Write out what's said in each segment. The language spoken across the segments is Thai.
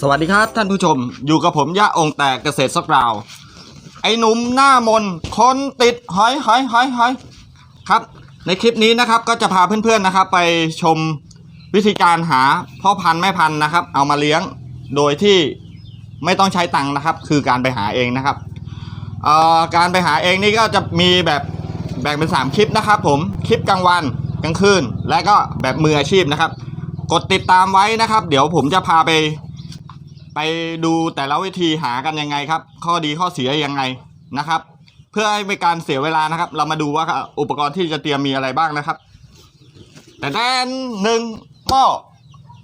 สวัสดีครับท่านผู้ชมอยู่กับผมยะองแตกเกษตรสักราว ไอ้หนุ่มหน้ามนคนติดหอยหอยหอยหอยครับ ในคลิปนี้นะครับก็จะพาเพื่อนๆนะครับ ไปชมวิธีการหาพ่อพันธุ์แม่พันธุ์นะครับ เอามาเลี้ยงโดยที่ไม่ต้องใช้ตังค์นะครับ คือการไปหาเองนะครับการไปหาเองนี่ก็จะมีแบบแบ่งเป็น 3 คลิปนะครับ ผมคลิปกลางวันกลางคืนและก็แบบมืออาชีพนะครับ กดติดตามไว้นะครับ เดี๋ยวผมจะพาไป ไปดูแต่ละวิธีหากันยังไงครับ ข้อดีข้อเสียยังไงนะครับ เพื่อให้ไม่การเสียเวลานะครับ เรามาดูว่าอุปกรณ์ที่จะเตรียมมีอะไรบ้างนะครับ แต่แน่นหนึ่งหม้อ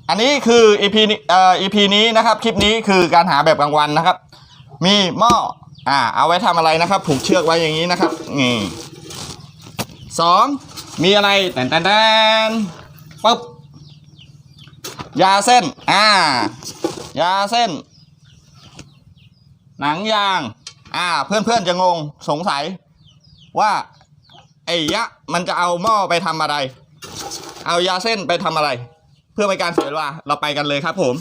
อันนี้คือ EP นี้เอ่อ EP นี้นะครับ คลิปนี้คือการหาแบบกลางวันนะครับ มีหม้ออ่า เอาไว้ทำอะไรนะครับ ผูกเชือกไว้อย่างนี้นะครับนี่สองมีอะไรแตนแตนแตนปึ๊บยาเส้น อ่า ยาเส้น หนังยาง อ่า เพื่อนๆจะงงสงสัย ว่าไอ้ยะมันจะเอาหม้อไปทำอะไร เอายาเส้นไปทำอะไร เพื่อไปการเสียเวลาเราไปกันเลยครับผม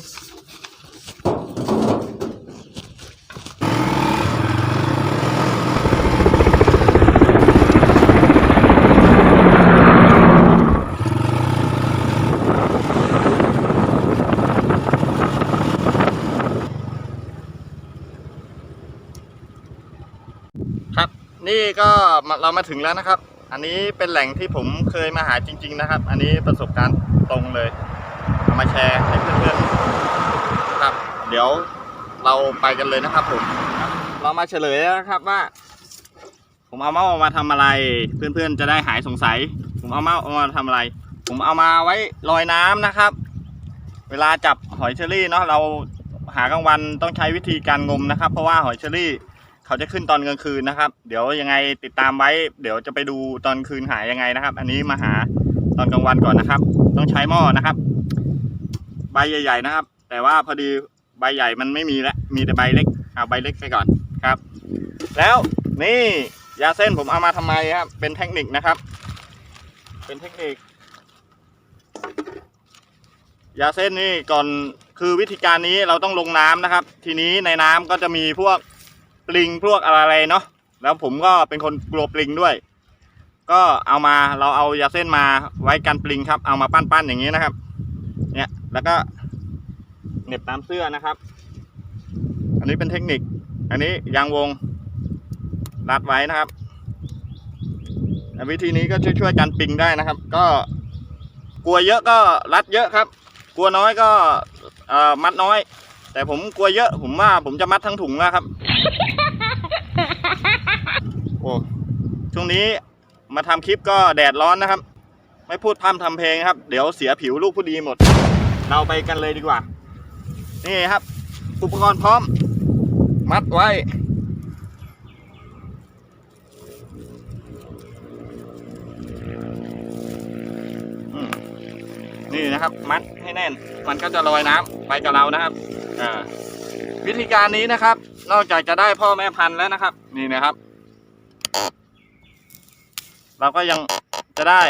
ครับ นี่ก็เรามาถึงแล้วนะครับ อันนี้เป็นแหล่งที่ผมเคยมาหาจริง ๆนะครับ อันนี้ประสบการณ์ตรงเลยเอามาแชร์ให้เพื่อนๆครับ เดี๋ยวเราไปกันเลยนะครับ ผม เรามาเฉลยนะครับว่า ผมเอาเมาส์มาทำอะไร เพื่อนๆจะได้หายสงสัย ผมเอาเมาส์มาทำอะไร ผมเอามาไว้ลอยน้ำนะครับ เวลาจับหอยเชอรี่เนาะเราหากลางวันต้องใช้วิธีการงมนะครับ เพราะว่าหอยเชอรี่ เขาจะขึ้นตอนกลางคืนนะครับ เดี๋ยวยังไงติดตามไว้ เดี๋ยวจะไปดูตอนคืนหายยังไงนะครับ อันนี้มาหาตอนกลางวันก่อนนะครับ ต้องใช้หม้อนะครับ ใบใหญ่ ๆ นะครับ แต่ว่าพอดีใบใหญ่มันไม่มีแล้วมีแต่ใบเล็กเอาใบเล็กไปก่อนครับ แล้วนี่ยาเส้นผมเอามาทำไมครับ เป็นเทคนิคนะครับ เป็นเทคนิค ยาเส้นนี่ก่อนคือวิธีการนี้เราต้องลงน้ำนะครับ ทีนี้ในน้ำก็จะมีพวก ปลิงพวกอะไรเนาะแล้วผมก็เป็นคนกลัวปลิงด้วย ก็เอามาเราเอายาเส้นมาไว้กันปลิงครับ เอามาปั้นๆอย่างนี้นะครับ เนี่ยแล้วก็เหน็บตามเสื้อนะครับ อันนี้เป็นเทคนิค อันนี้ยางวงรัดไว้นะครับวิธีนี้ก็ช่วยๆกันปลิงได้นะครับ ก็กลัวเยอะก็รัดเยอะครับ กลัวน้อยก็มัดน้อย แต่ผมกลัวเยอะผมว่าผมจะมัดทั้งถุงแล้วครับ โอ้ช่วงนี้มาทำคลิปก็แดดร้อนนะครับ ไม่พูดพร่ำทำเพลงครับ เดี๋ยวเสียผิวลูกผู้ดีหมด เราไปกันเลยดีกว่า นี่ครับ อุปกรณ์พร้อม มัดไว้อืมนี่นะครับ มัดให้แน่น มันก็จะลอยน้ำไปกับเรานะครับอ่า วิธีการนี้นะครับ นอกจากจะได้พ่อแม่พันธุ์แล้วนะครับ นี่นะครับ เราก็ยังจะได้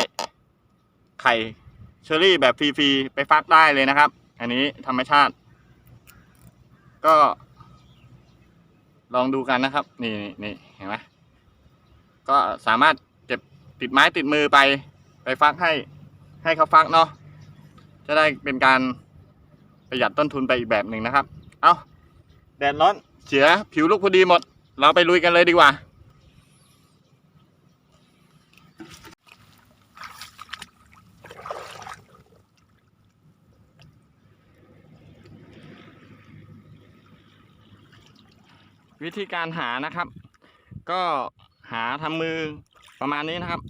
ไข่เชอรี่แบบฟรีๆไปฟักได้เลยนะครับ อันนี้ธรรมชาติ ก็ ลองดูกันนะครับ นี่นี่นเห็นไหมก็สามารถเก็บติดไม้ติดมือไป ไปฟักให้ให้เขาฟักเนาะจะได้เป็นการ ประหยัดต้นทุนไปอีกแบบหนึ่งนะครับ เอาแดดร้อนเสียผิวลูกพอดีหมด เราไปลุยกันเลยดีกว่าวิธีการหานะครับ ก็หาทำมือประมาณนี้นะครับ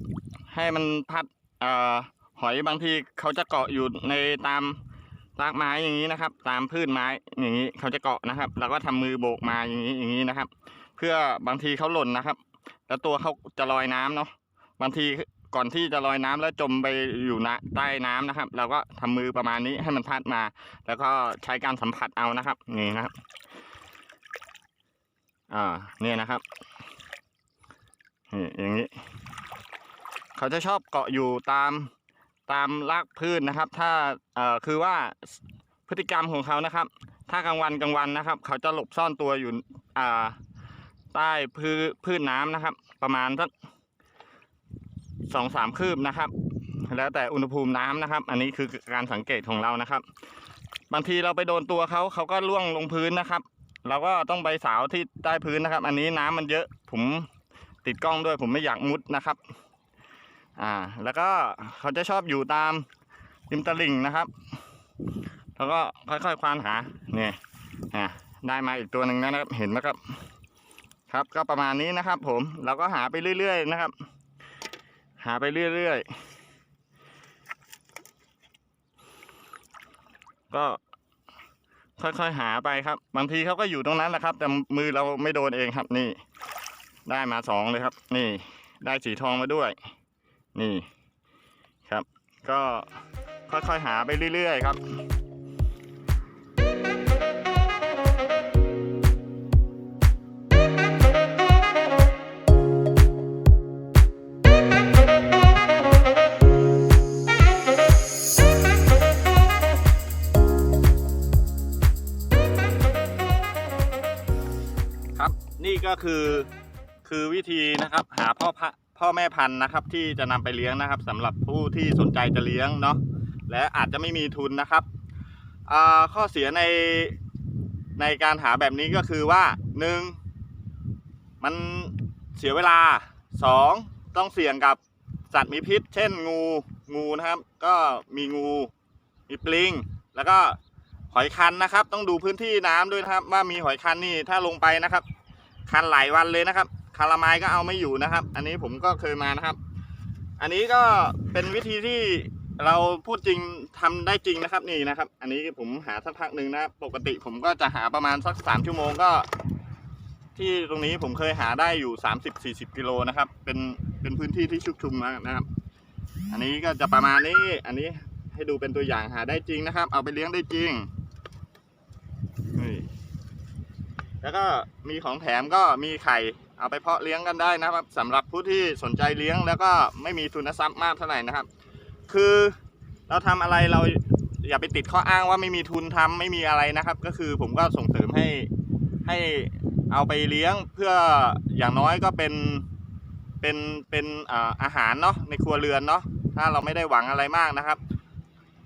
ให้มันพัดเอ่อหอยบางทีเขาจะเกาะอยู่ในตาม รากไม้อย่างนี้นะครับ ตามพืชไม้อย่างนี้เขาจะเกาะนะครับ แล้วก็ทำมือโบกมาอย่างนี้อย่างนี้นะครับ เพื่อบางทีเขาหล่นนะครับ แล้วตัวเขาจะลอยน้ำเนาะบางทีก่อนที่จะลอยน้ำแล้วจมไปอยู่นะใต้น้ำนะครับเราก็ทำมือประมาณนี้ให้มันพัดมา แล้วก็ใช้การสัมผัสเอานะครับ นี่นะครับอ่าเนี่ยนะครับนี่อย่างนี้ เขาจะชอบเกาะอยู่ตาม ตามรากพืชนะครับ ถ้าเอ่อคือว่าพฤติกรรมของเขานะครับ ถ้ากลางวันกลางวันนะครับ เขาจะหลบซ่อนตัวอยู่อ่าใต้พืชพืชน้ำนะครับ ประมาณสักสองสามคืบนะครับ แล้วแต่อุณหภูมิน้ำนะครับ อันนี้คือการสังเกตของเรานะครับ บางทีเราไปโดนตัวเขาเขาก็ล่วงลงพื้นนะครับเราก็ต้องไปสาวที่ใต้พื้นนะครับ อันนี้น้ำมันเยอะ ผมติดกล้องด้วยผมไม่อยากมุดนะครับ อ่า แล้วก็เขาจะชอบอยู่ตามริมตลิ่งนะครับ แล้วก็ค่อยๆควานหาเนี่ยอ่าได้มาอีกตัวหนึ่งนะครับ เห็นไหมครับ ครับก็ประมาณนี้นะครับ ผมเราก็หาไปเรื่อย ๆ นะครับ หาไปเรื่อยๆก็ค่อยๆหาไปครับ บางทีเขาก็อยู่ตรงนั้นแหละครับ แต่มือเราไม่โดนเองครับ นี่ ได้มาสองเลยครับ นี่ ได้สีทองมาด้วย นี่ครับ ก็ค่อยๆหาไปเรื่อยๆครับครับนี่ก็คือคือวิธีนะครับหาพ่อพระ พ่อแม่พันธุ์นะครับ ที่จะนำไปเลี้ยงนะครับสำหรับผู้ที่สนใจจะเลี้ยงเนาะและอาจจะไม่มีทุนนะครับข้อเสียในในการหาแบบนี้ก็คือว่าหนึ่งมันเสียเวลาสองต้องเสี่ยงกับสัตว์มีพิษ เช่นงูงูนะครับ ก็มีงูมีปลิง แล้วก็หอยคันนะครับ ต้องดูพื้นที่น้ำด้วยนะครับ ว่ามีหอยคันนี่ถ้าลงไปนะครับ คันหลายวันเลยนะครับาราไมายก็เอาไม่อยู่นะครับ อันนี้ผมก็เคยมานะครับ อันนี้ก็เป็นวิธีที่เราพูดจริงทำได้จริงนะครับนี่นะครับ อันนี้ผมหาสักพักหนึ่งนะครับปกติผมก็จะหาประมาณสักสามชั่วโมงก็ ที่ตรงนี้ผมเคยหาได้อยู่สามสิบสี่สิบกิโลนะครับ เป็นเป็นพื้นที่ที่ชุกชุมมากนะครับ อันนี้ก็จะประมาณนี้ อันนี้ให้ดูเป็นตัวอย่างหาได้จริงนะครับ เอาไปเลี้ยงได้จริงแล้วก็มีของแถมก็มีไข่ เอาไปเพาะเลี้ยงกันได้นะครับสำหรับผู้ที่สนใจเลี้ยงแล้วก็ไม่มีทุนทรัพย์มากเท่าไหร่นะครับ คือเราทำอะไรเราอย่าไปติดข้ออ้างว่าไม่มีทุนทำไม่มีอะไรนะครับ ก็คือผมก็ส่งเสริมให้ให้เอาไปเลี้ยงเพื่ออย่างน้อยก็เป็นเป็นเป็นอาหารเนาะในครัวเรือนเนาะถ้าเราไม่ได้หวังอะไรมากนะครับ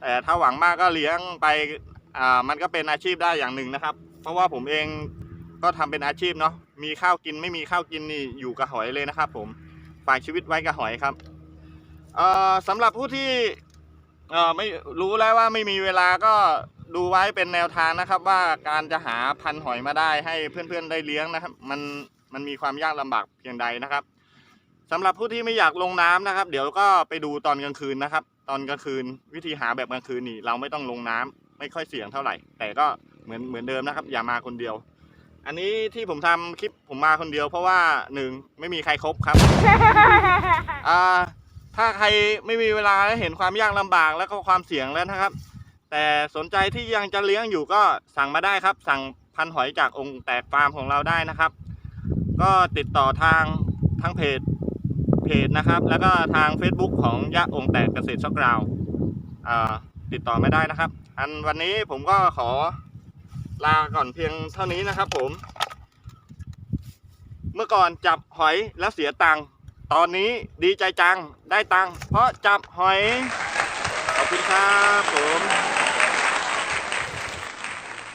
แต่ถ้าหวังมากก็เลี้ยงไปมันก็เป็นอาชีพได้อย่างหนึ่งนะครับ เพราะว่าผมเองก็ทำเป็นอาชีพเนาะ มีข้าวกินไม่มีข้าวกินนี่อยู่กับหอยเลยนะครับ ผมฝากชีวิตไว้กับหอยครับสำหรับผู้ที่ไม่รู้แล้วว่าไม่มีเวลาก็ดูไว้เป็นแนวทางนะครับ ว่าการจะหาพันหอยมาได้ให้เพื่อนๆได้เลี้ยงนะครับ มันมันมีความยากลำบากเพียงใดนะครับสำหรับผู้ที่ไม่อยากลงน้ำนะครับ เดี๋ยวก็ไปดูตอนกลางคืนนะครับ ตอนกลางคืนวิธีหาแบบกลางคืนนี่เราไม่ต้องลงน้ำไม่ค่อยเสี่ยงเท่าไหร่ แต่ก็เหมือนเหมือนเดิมนะครับ อย่ามาคนเดียว อันนี้ที่ผมทำคลิปผมมาคนเดียวเพราะว่าหนึ่งไม่มีใครครบครับอ่าถ้าใครไม่มีเวลาและเห็นความยากลำบากแล้วก็ความเสี่ยงแล้วนะครับ แต่สนใจที่ยังจะเลี้ยงอยู่ก็สั่งมาได้ครับ สั่งพันหอยจากองค์แตกฟาร์มของเราได้นะครับ ก็ติดต่อทางทางเพจเพจนะครับ แล้วก็ทาง Facebook ของยะองค์แตกเกษตรช็อกราวอ่าติดต่อไม่ได้นะครับ อันวันนี้ผมก็ขอ ลาก่อนเพียงเท่านี้นะครับผม เมื่อก่อนจับหอยแล้วเสียตังค์ตอนนี้ดีใจจังได้ตังค์เพราะจับหอย ขอบคุณครับผม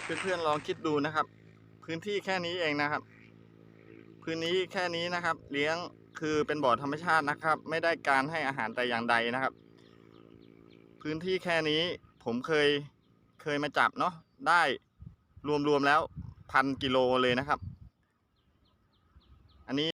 เพื่อนๆลองคิดดูนะครับ พื้นที่แค่นี้เองนะครับ พื้นนี้แค่นี้นะครับ เลี้ยงคือเป็นบ่อธรรมชาตินะครับ ไม่ได้การให้อาหารแต่อย่างใดนะครับ พื้นที่แค่นี้ผมเคยเคยมาจับเนาะได้ รวมๆแล้วพันกิโลเลยนะครับ อันนี้